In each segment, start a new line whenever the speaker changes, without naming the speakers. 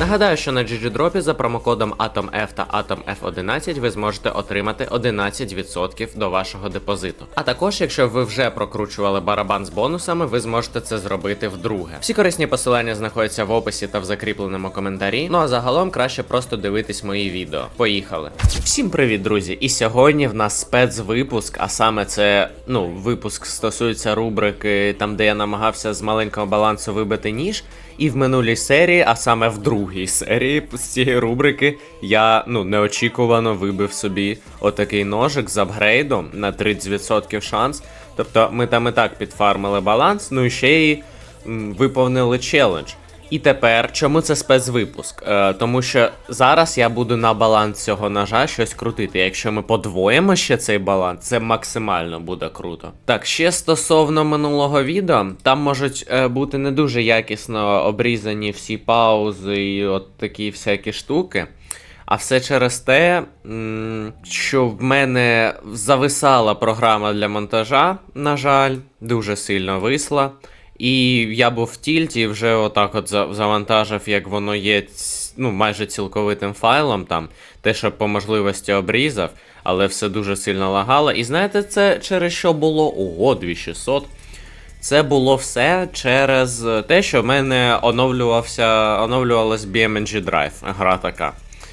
Нагадаю, що на GGDrop за промокодом AtomF та AtomF11 ви зможете отримати 11% до вашого депозиту. А також, якщо ви вже прокручували барабан з бонусами, ви зможете це зробити вдруге. Всі корисні посилання знаходяться в описі та в закріпленому коментарі. Ну а загалом краще просто дивитись мої відео. Поїхали. Всім привіт, друзі! І сьогодні в нас спецвипуск, а саме це ну випуск стосується рубрики, там де я намагався з маленького балансу вибити ніж. І в минулій серії, а саме в другій серії з цієї рубрики, я ну неочікувано вибив собі отакий ножик з апгрейдом на 30% шанс. Тобто ми там і так підфармили баланс, ну і ще й м, виповнили челендж. І тепер, чому це спецвипуск? Е, тому що зараз я буду на баланс цього ножа щось крутити. Якщо ми подвоїмо ще цей баланс, це максимально буде круто. Так, ще стосовно минулого відео, там можуть е, бути не дуже якісно обрізані всі паузи і от такі всякі штуки. А все через те, що в мене зависала програма для монтажа, на жаль, дуже сильно висла. І я був в тільті, вже отак от завантажив, як воно є, ну, майже цілковитим файлом там, те, що по можливості обрізав, але все дуже сильно лагало. І знаєте, це через що було? Ого, 2600. Це було все через те, що в мене оновлювався, оновлювалась BMNG Drive, гра така.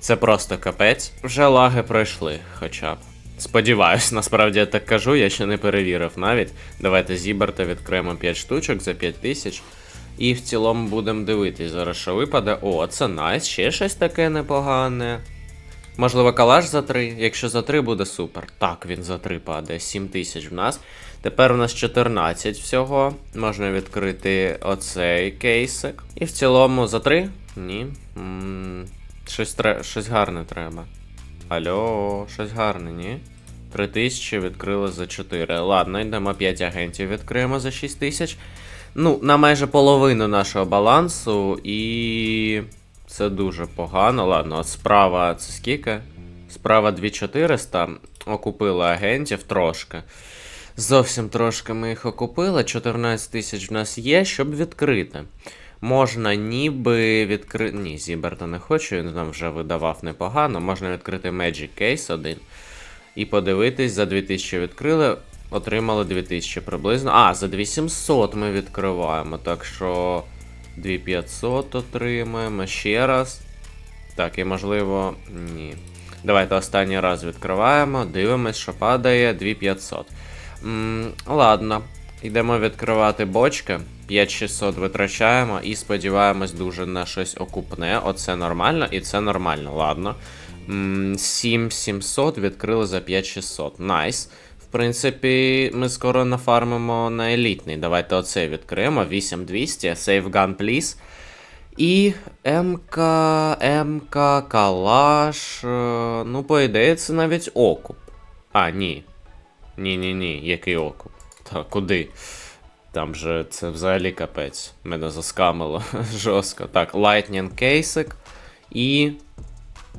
Це просто капець. Вже лаги пройшли, хоча б. Сподіваюсь, насправді я так кажу, я ще не перевірив навіть. Давайте зіберта відкриємо 5 штучок за 5 тисяч. І в цілому будемо дивитись зараз, що випаде. О, це найс, ще щось таке непогане. Можливо, калаш за 3. Якщо за 3 буде супер. Так, він за 3 падає. 7 тисяч в нас. Тепер у нас 14 всього. Можна відкрити оцей кейсик. І в цілому за 3? Ні. м щось, тре... щось гарне треба. Алло, щось гарне, ні? 3 тисячі відкрили за 4. Ладно, йдемо 5 агентів відкриємо за 6 тисяч. Ну, на майже половину нашого балансу, і це дуже погано. Ладно, от справа це скільки? Справа 2400. Окупили агентів трошки. Зовсім трошки ми їх окупили. 14 тисяч в нас є, щоб відкрити. Можна ніби відкрити. Ні, Зіберта не хочу, він нам вже видавав непогано. Можна відкрити Magic Case 1 і подивитись, за 2000 відкрили, отримали 2000 приблизно. А, за 2700 ми відкриваємо, так що 2500 отримаємо ще раз. Так, і можливо. Ні. Давайте останній раз відкриваємо, дивимось, що падає 2500. М, ладно, йдемо відкривати бочки. 5600 витрачаємо і сподіваємось дуже на щось окупне. Оце нормально і це нормально, ладно. 7700 відкрили за 5600. Найс. В принципі, ми скоро нафармимо на елітний. Давайте оцей відкриємо. 8200, Save Gun, please. І МК, МК, Калаш. е, Ну, по ідеї, це навіть окуп. А, ні. Ні, ні, ні, який окуп. Та куди? Там же це взагалі капець. Мене заскамило жорстко. Так, Lightning кейсик. І.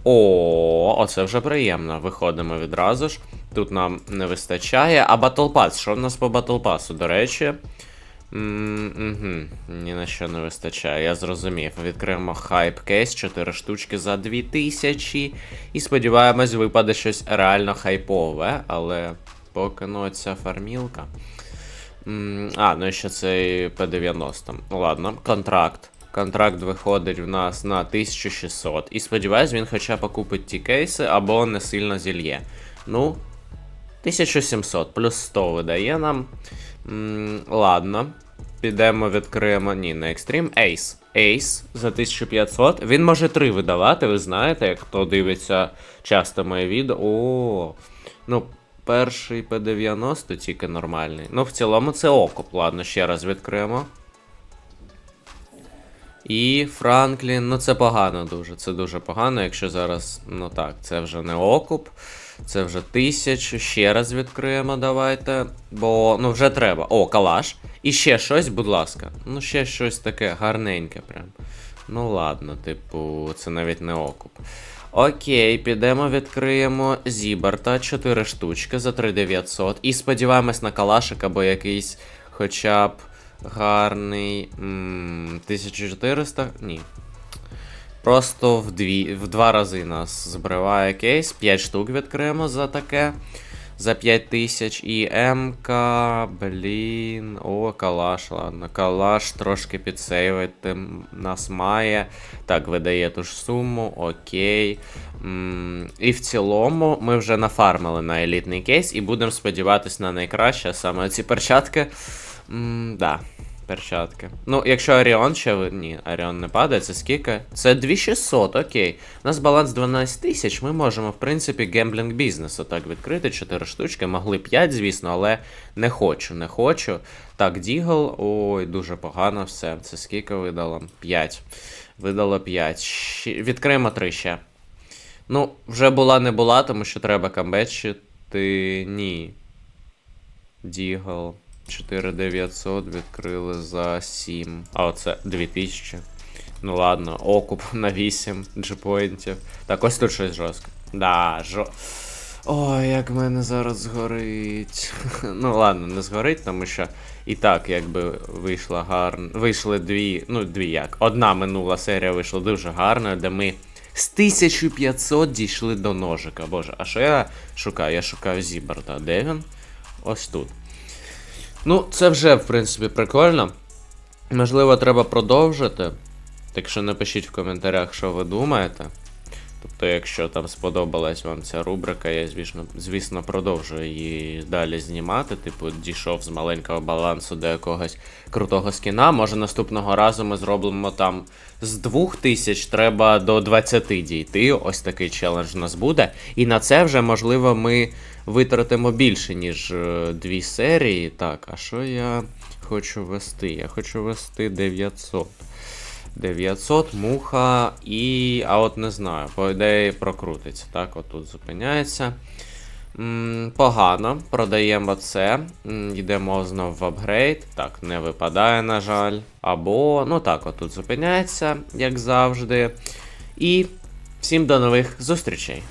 О, оце вже приємно. Виходимо відразу ж. Тут нам не вистачає. А Battle Pass, що в нас по Battle Pass? До речі. М, ні на що не вистачає, я зрозумів. Відкриємо хайп кейс, 4 штучки за 2000. І сподіваємось, випаде щось реально хайпове, але поки ну ця фармілка. А, ну і ще цей P90. Ну ладно, контракт. Контракт виходить в нас на 1600. І сподіваюсь, він хоча б купить ті кейси або не сильно зільє. Ну, 1700 плюс 100 видає нам. Ладно. Підемо, відкриємо. Ні, не екстрім. Ейс. Ейс за 1500. Він може 3 видавати, ви знаєте, як хто дивиться часто моє відео. О, ну, перший P90 тільки нормальний. Ну, в цілому це окуп. Ладно, ще раз відкриємо. І Франклін, ну це погано дуже. Це дуже погано, якщо зараз. Ну так, це вже не окуп. Це вже тисячу. Ще раз відкриємо, давайте. Бо ну вже треба. О, калаш. І ще щось, будь ласка. Ну, ще щось таке гарненьке прям. Ну ладно, типу, це навіть не окуп. Окей, підемо відкриємо Зіберта 4 штучки за 3900. І сподіваємось на калашик або якийсь хоча б гарний. м, 1400? Ні. Просто в, дві, в два рази нас збриває кейс. 5 штук відкриємо за таке. За 5000. І МК, блін. О, калаш, ладно. Калаш трошки підсейвити нас має. Так, видає ту ж суму, окей. М, І в цілому ми вже нафармили на елітний кейс і будемо сподіватися на найкраще, саме ці перчатки. Да, перчатки. Ну, якщо Оріон ще ні, Оріон не падає, це скільки? Це 2600, окей. У нас баланс 12 тисяч, ми можемо, в принципі, гемблінг бізнес отак відкрити. 4 штучки, могли 5, звісно, але не хочу, не хочу. Так, Дігл, ой, дуже погано все. Це скільки видало? 5. Видало 5. Ще... Відкриємо 3 ще. Ну, вже була не була, тому що треба камбетчити. Ні. Дігл. 4900 відкрили за 7. А оце 2000. Ну ладно, окуп на 8 джипоінтів. Так, ось тут щось жорстко. Да, жо. Ой, як мене зараз згорить. ну ладно, не згорить, тому що і так, якби вийшла гарно. Вийшли дві, ну дві як. Одна минула серія вийшла дуже гарною, де ми з 1500 дійшли до ножика. Боже, а що я шукаю? Я шукаю Зіберта. Де він? Ось тут. Ну, це вже, в принципі, прикольно. Можливо, треба продовжити. Так що напишіть в коментарях, що ви думаєте. Тобто, якщо там сподобалась вам ця рубрика, я, звісно, звісно, продовжую її далі знімати. Типу, дійшов з маленького балансу до якогось крутого скіна. Може, наступного разу ми зробимо там з 2000 треба до 20 дійти. Ось такий челендж у нас буде. І на це вже, можливо, ми витратимо більше, ніж е, дві серії. Так, а що я хочу вести? Я хочу вести 900. 900, муха і. А от не знаю, по ідеї прокрутиться. Так, отут зупиняється. М, Погано. Продаємо це. Йдемо знову в апгрейд. Так, не випадає, на жаль. Або, ну так, отут зупиняється, як завжди. І всім до нових зустрічей.